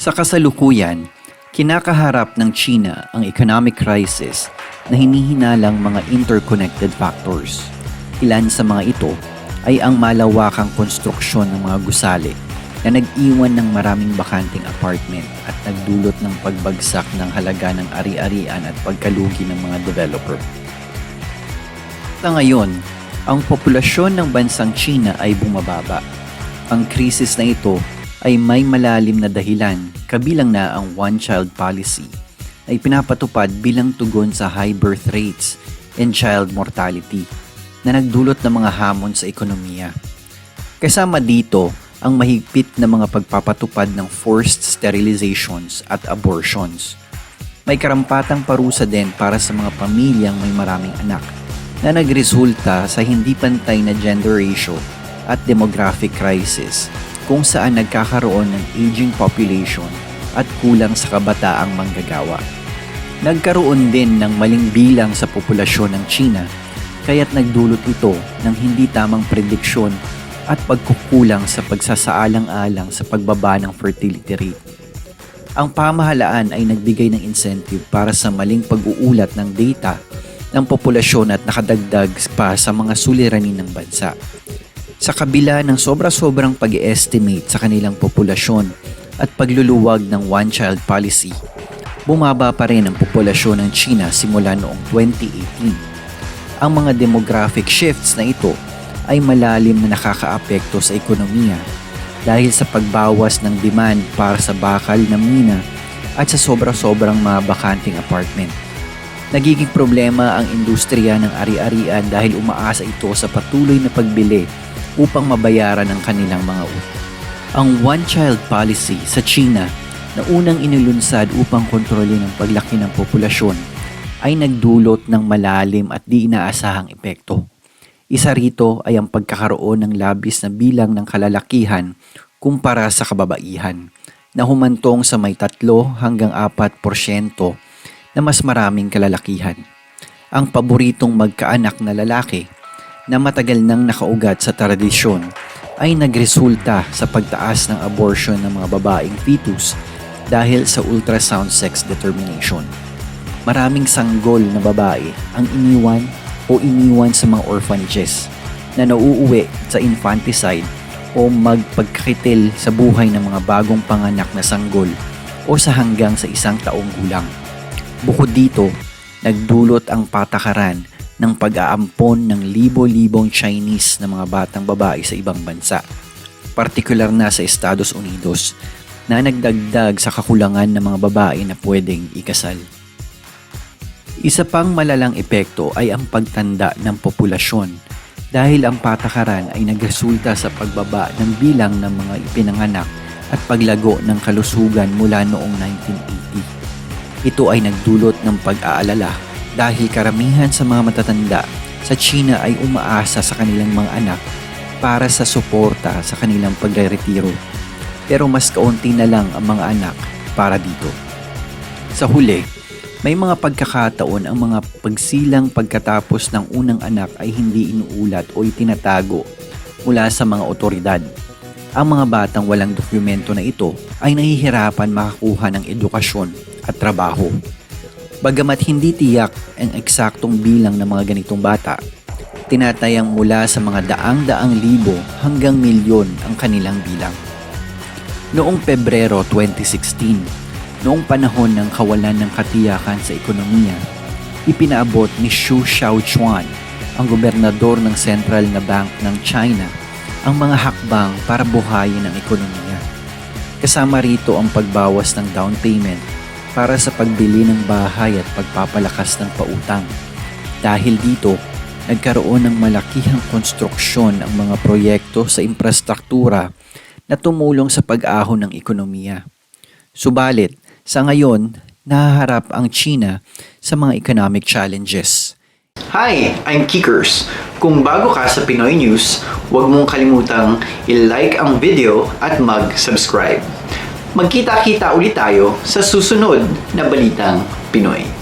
Sa kasalukuyan, kinakaharap ng China ang economic crisis na hinihinalang mga interconnected factors. Ilan sa mga ito ay ang malawakang konstruksyon ng mga gusali na nag-iwan ng maraming bakanting apartment at nagdulot ng pagbagsak ng halaga ng ari-arian at pagkalugi ng mga developer. Sa ngayon, ang populasyon ng bansang China ay bumababa. Ang krisis na ito ay may malalim na dahilan kabilang na ang one-child policy ay pinapatupad bilang tugon sa high birth rates and child mortality na nagdulot ng mga hamon sa ekonomiya. Kasama dito ang mahigpit na mga pagpapatupad ng forced sterilizations at abortions. May karampatang parusa din para sa mga pamilyang may maraming anak na nagresulta sa hindi pantay na gender ratio at demographic crisis kung saan nagkakaroon ng aging population at kulang sa kabataang manggagawa. Nagkaroon din ng maling bilang sa populasyon ng China kaya't nagdulot ito ng hindi tamang prediksyon at pagkukulang sa pagsasaalang-alang sa pagbaba ng fertility rate. Ang pamahalaan ay nagbigay ng incentive para sa maling pag-uulat ng data ng populasyon at nakadagdag pa sa mga suliranin ng bansa. Sa kabila ng sobra-sobrang pag estimate sa kanilang populasyon at pagluluwag ng one-child policy, bumaba pa rin ang populasyon ng China simula noong 2018. Ang mga demographic shifts na ito ay malalim na nakakaapekto sa ekonomiya dahil sa pagbawas ng demand para sa bakal na mina at sa sobra-sobrang mga bakanting apartment. Nagiging problema ang industriya ng ari-arian dahil umaasa ito sa patuloy na pagbili upang mabayaran ang kanilang mga utang. Ang one-child policy sa China na unang inilunsad upang kontrolin ang paglaki ng populasyon ay nagdulot ng malalim at di inaasahang epekto. Isa rito ay ang pagkakaroon ng labis na bilang ng kalalakihan kumpara sa kababaihan na humantong sa may 3 hanggang 4 porsyento na mas maraming kalalakihan. Ang paboritong magkaanak na lalaki na matagal nang nakaugat sa tradisyon ay nagresulta sa pagtaas ng abortion ng mga babaeng fetus dahil sa ultrasound sex determination. Maraming sanggol na babae ang iniwan o iniwan sa mga orphanages na nauuwi sa infanticide o magpagkakitil sa buhay ng mga bagong panganak na sanggol o sa hanggang sa isang taong gulang. Bukod dito, nagdulot ang patakaran ng pag-aampon ng libo-libong Chinese na mga batang babae sa ibang bansa, partikular na sa Estados Unidos, na nagdagdag sa kakulangan ng mga babae na pwedeng ikasal. Isa pang malalang epekto ay ang pagtanda ng populasyon dahil ang patakaran ay nagresulta sa pagbaba ng bilang ng mga ipinanganak at paglago ng kalusugan mula noong 1980. Ito ay nagdulot ng pag-aalala dahil karamihan sa mga matatanda sa China ay umaasa sa kanilang mga anak para sa suporta sa kanilang pagre-retiro. Pero mas kaunti na lang ang mga anak para dito. Sa huli, may mga pagkakataon ang mga pagsilang pagkatapos ng unang anak ay hindi inuulat o itinatago mula sa mga otoridad. Ang mga batang walang dokumento na ito ay nahihirapan makakuha ng edukasyon at trabaho. Bagamat hindi tiyak ang eksaktong bilang ng mga ganitong bata, tinatayang mula sa mga daang-daang libo hanggang milyon ang kanilang bilang. Noong Pebrero 2016, noong panahon ng kawalan ng katiyakan sa ekonomiya, ipinaabot ni Xu Xiaochuan, ang gobernador ng Central na Bank ng China, ang mga hakbang para buhayin ang ekonomiya. Kasama rito ang pagbawas ng down payment para sa pagbili ng bahay at pagpapalakas ng pautang. Dahil dito, nagkaroon ng malakihang konstruksyon ang mga proyekto sa infrastruktura na tumulong sa pag-ahon ng ekonomiya. Subalit, sa ngayon, nahaharap ang China sa mga economic challenges. Hi, I'm Kikers. Kung bago ka sa Pinoy News, huwag mong kalimutang i-like ang video at mag-subscribe. Magkita-kita ulit tayo sa susunod na Balitang Pinoy.